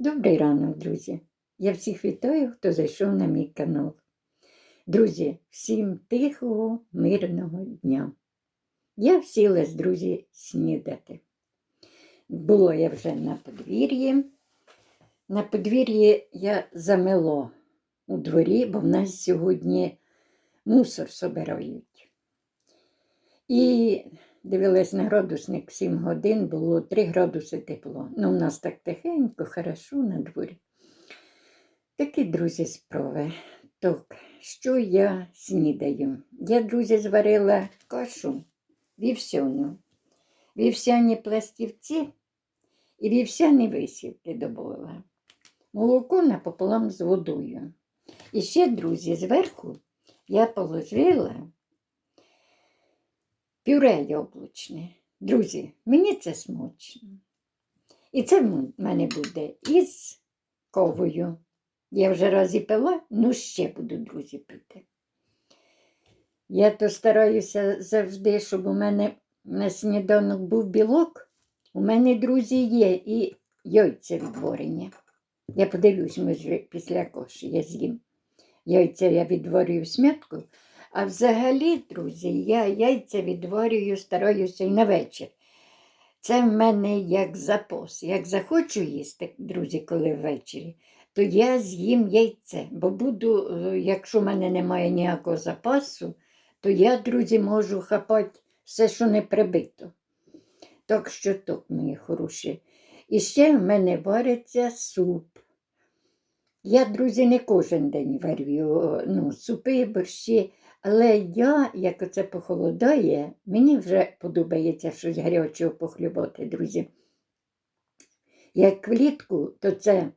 Добрий ранок, друзі. Я всіх вітаю, хто зайшов на мій канал. Друзі, всім тихого, мирного дня. Я сілась, друзі, снідати. Було я вже на подвір'ї. На подвір'ї я замело у дворі, бо в нас сьогодні мусор собирають. І дивилась на градусник 7 годин, було 3 градуси тепло. Ну, у нас так тихенько, хорошо на дворі. Такі, друзі, справи. Так, що я снідаю? Я, друзі, зварила кашу вівсяну, вівсяні пластівці і вівсяні висівки додала. Молоко напополам з водою. І ще, друзі, зверху я положила пюре яблучне. Друзі, мені це смачно. І це в мене буде із ковою. Я вже раз і пила, ну ще буду, друзі, пити. Я то стараюся завжди, щоб у мене на сніданок був білок. У мене, друзі, є і яйця відварені. Я подивлюсь, може, після коші я з'їм. Яйця я відварюю в смятку. А взагалі, друзі, я яйця відварюю, стараюся і на вечір. Це в мене як запас. Як захочу їсти, друзі, коли ввечері, то я з'їм яйце, бо буду, е, якщо в мене немає ніякого запасу, то я, друзі, можу хапати все, що не прибито. Так що так, мої хороші. І ще в мене вариться суп. Я, друзі, не кожен день варю ну, супи, борщі, але я, як оце похолодає, мені вже подобається щось гарячого похлюбати, друзі. Як влітку, то це,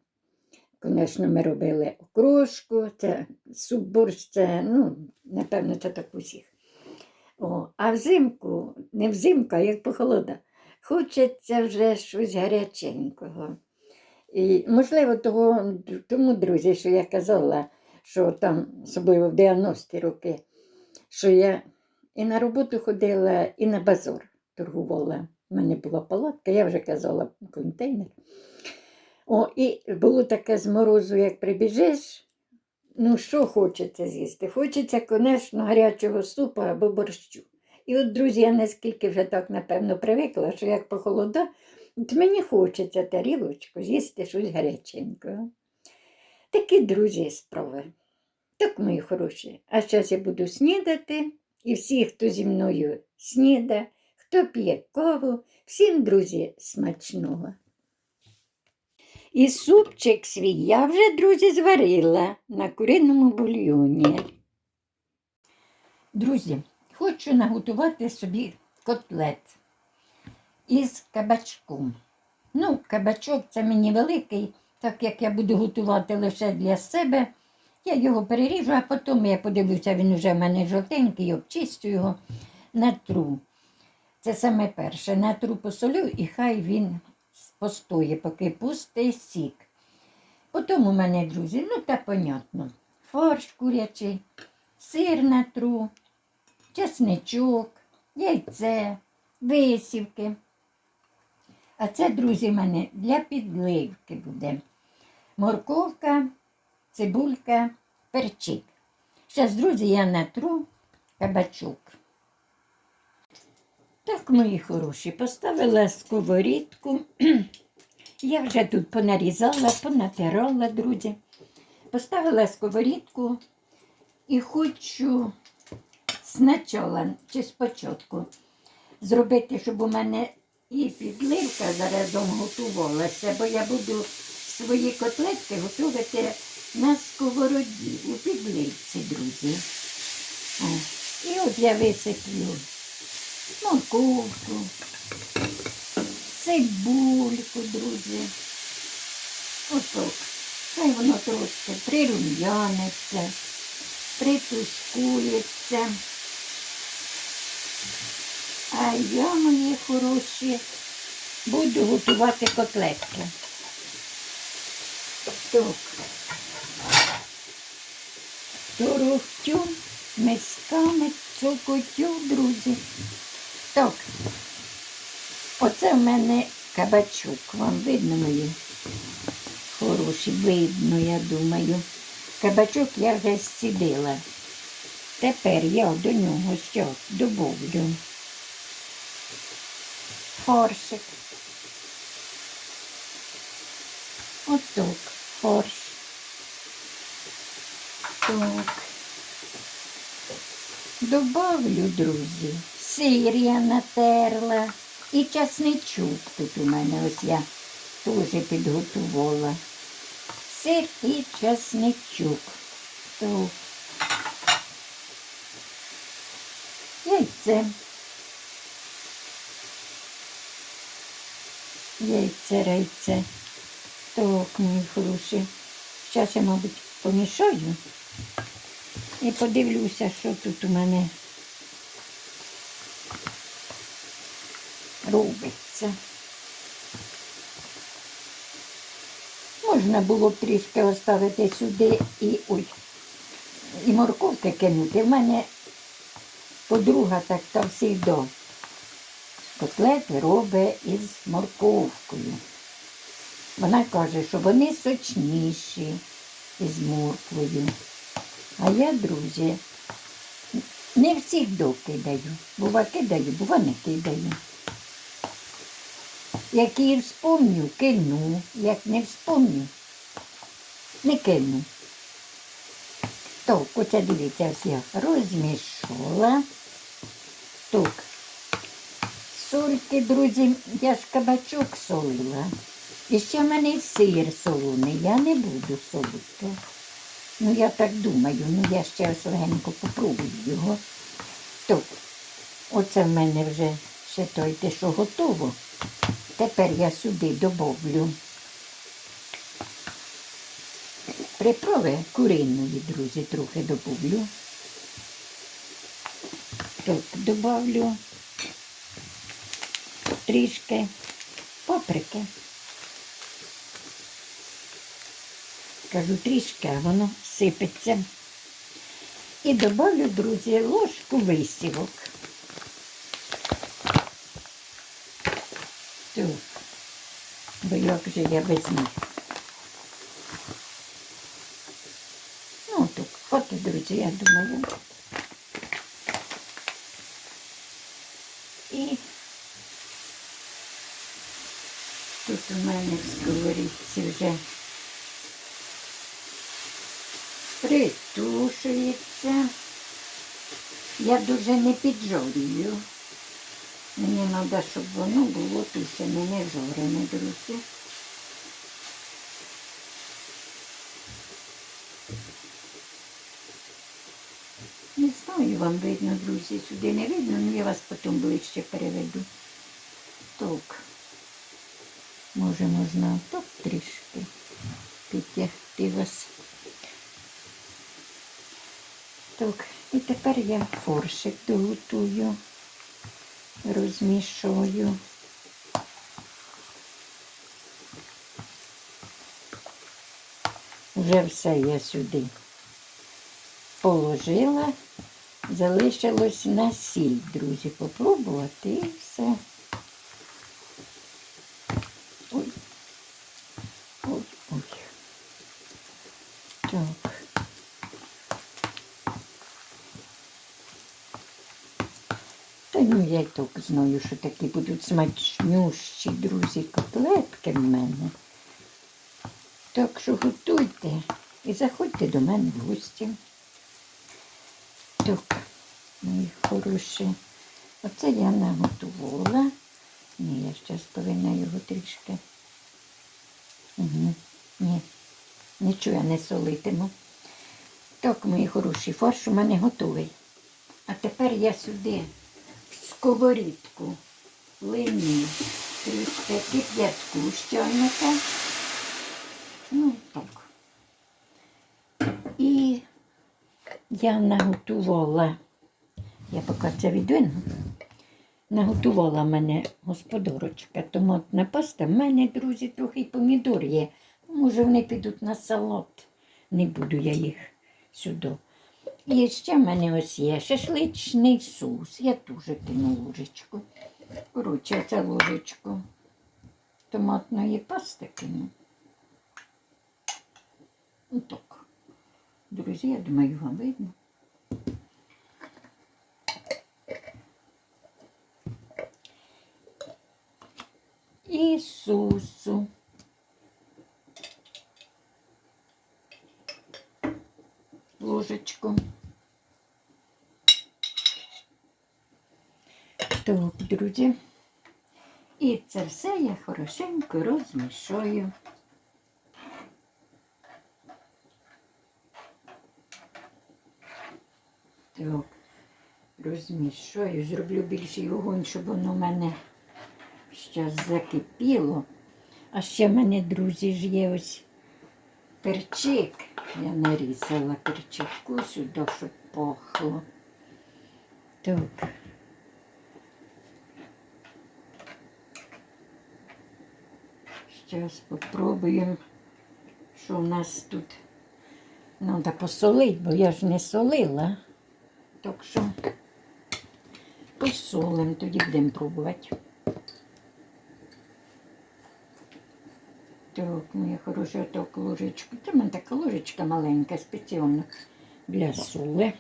звісно, ми робили окрошку, це суп борщ, це, ну, напевно, це так усіх. О, а взимку, не взимку, а як похолода, хочеться вже щось гаряченького. І, можливо, того, тому, друзі, що я казала, що там, особливо в 90-ті роки, що я і на роботу ходила, і на базар торгувала. У мене була палатка, я вже казала, контейнер. О, І було таке з морозу, як прибіжиш, ну що хочеться з'їсти? Хочеться, звісно, гарячого супу або борщу. І от, друзі, я наскільки вже так, напевно, привикла, що як похолода, от мені хочеться тарілочку з'їсти щось гаряченького. Такі, друзі, справи. Так, мої хороші. А зараз я буду снідати, і всі, хто зі мною сніда, хто п'є каву, всім, друзі, смачного. І супчик свій я вже, друзі, зварила на куриному бульйоні. Друзі, хочу наготувати собі котлет із кабачком. Ну, кабачок це мені великий, так як я буду готувати лише для себе. Я його переріжу, а потім я подивлюся, він вже в мене жовтенький, обчистю його натру. Це саме перше. Натру посолю і хай він постоє, поки пустий сік. Потім у мене, друзі, ну та понятно, фарш курячий, сир натру, чесничок, яйце, висівки. А це, друзі, в мене для підливки буде. Морковка, цибулька, перчик. Зараз, друзі, я натру кабачок. Так, мої хороші, поставила сковорідку. Я вже тут понарізала, понатирала, друзі. Поставила сковорідку і хочу спочатку чи спочатку зробити, щоб у мене і підливка заразом готувалася, бо я буду свої котлетки готувати на сковороді у підливці, друзі. О. І от я висиплю морковку, цибульку, друзі. Отак. Хай воно трошки прирум'яниться, притушкується. А я, мої хороші, буду готувати котлетки. Так. Торохтю мисками цокотю, друзі. Так. Оце в мене кабачок. Вам видно мої хороші, видно, я думаю. Кабачок я вже зцідила. Тепер я до нього що добавлю. Форшик. Отак, форш. Так. Добавлю, друзі, сир я натерла і часничок тут у мене ось я теж підготувала. Сир і часничок. Так. Яйце. Яйце, рейце. Так, мої хороші. Зараз я, мабуть, помішаю і подивлюся, що тут у мене робиться. Можна було б трішки оставити сюди і ой, і морковки кинути. В мене подруга так та завжди котлети робить із морковкою. Вона каже, що вони сочніші із морквою. А я, друзі, не всіх кидаю. Бува кидаю, бува не кидаю. Як її вспомню, кину. Як не вспомню, не кину. Так, оце дивіться, ось я розмішала. Так. Сольки, друзі, я ж кабачок солила. І ще в мене сир солоний, я не буду солити. Ну, я так думаю, ну я ще ось попробую його. Так, оце в мене вже ще той те, що готово. Тепер я сюди добавлю приправи куриної, друзі, трохи добавлю. Так, добавлю трішки паприки. Кажу трішки, воно сипеться. І добавлю, друзі, ложку висівок. Так, бо як же я без них. Ну, так, от, друзі, я думаю. І тут у мене в сковорідці вже притушується. Я дуже не піджарюю. Мені треба, щоб воно було тушене, не жорене, друзі. Не знаю, вам видно, друзі, сюди не видно, але я вас потім ближче переведу. Так. Може, можна так трішки підтягти вас. Так, і тепер я форшик доготую, розмішую. Вже все я сюди положила. Залишилось на сіль, друзі, попробувати і все. Ой. Ой, ой. Так. Та ну я й так знаю, що такі будуть смачнющі, друзі, котлетки в мене. Так що готуйте і заходьте до мене в гості. Так, мої хороші. Оце я наготувала. Ні, я зараз повинна його трішки. Угу. Ні, нічого я не солитиму. Так, мої хороші, фарш у мене готовий. А тепер я сюди сковорідку линю трішки кип'ятку з чайника. Ну, так. І я наготувала, я поки це відвину, наготувала мене господарочка томатна паста. В мене, друзі, трохи й помідор є. Може, вони підуть на салат. Не буду я їх сюди. І ще в мене ось є шашличний соус. Я теж кину ложечку. Коротше, це ложечку томатної пасти кину. Ну. Друзі, я думаю, вам видно. І сусу. Ложечку. Так, друзі. І це все я хорошенько розмішаю. Так, розмішаю, зроблю більший вогонь, щоб воно в мене зараз закипіло. А ще в мене, друзі, ж є ось перчик. Я нарізала перчику сюди, щоб пахло. Так. Зараз попробуємо, що у нас тут. Треба посолити, бо я ж не солила. Так що посолимо, тоді будемо пробувати. Так, моя хороша так ложечка. Це в мене така ложечка маленька, спеціально для соли.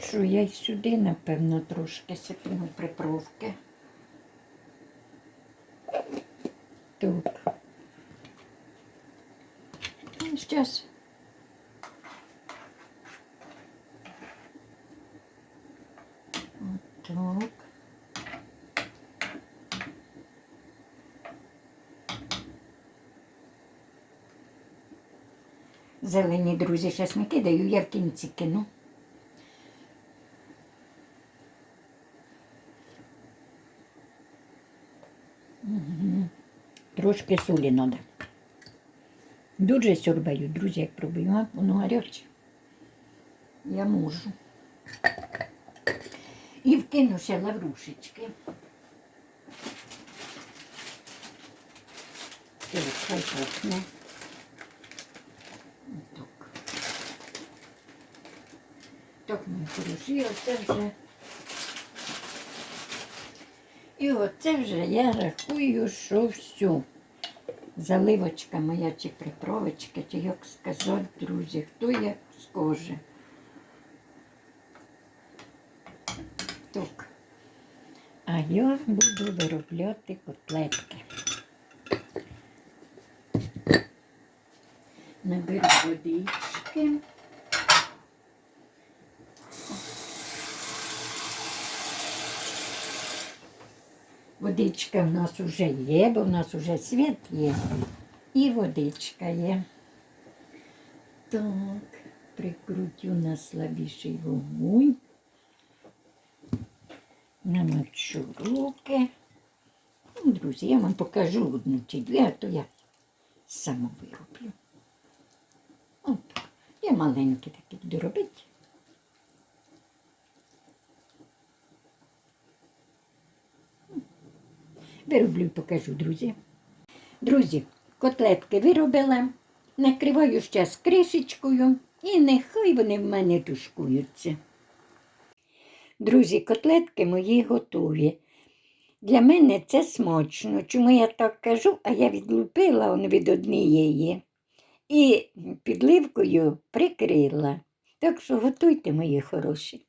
Що я й сюди, напевно, трошки сипну приправки. Так. Ну, так. Зелені друзі, зараз не кидаю, я в кінці кину. Трошки солі треба. Дуже сьорбаю, друзі, як пробую, воно гаряче. Я можу. І вкину ще лаврушечки. Хай пахне. Так. Так, мої хороші, оце вже. І оце вже я рахую, що все. Заливочка моя чи приправочка, чи як сказати, друзі, хто як скаже. Так. А я буду виробляти котлетки. Наберу водички. Водичка в нас вже є, бо в нас вже світ є. І водичка є. Так, прикрутю на слабіший вогонь. Намочу руки. Ну, Друзі, я вам покажу одну чи дві, а то я сама вироблю. От, я маленькі такі буду робити. Вироблю і покажу, друзі. Друзі, котлетки виробила, накриваю ще з кришечкою і нехай вони в мене тушкуються. Друзі, котлетки мої готові. Для мене це смачно. Чому я так кажу, а я відлупила он від однієї і підливкою прикрила. Так що готуйте, мої хороші.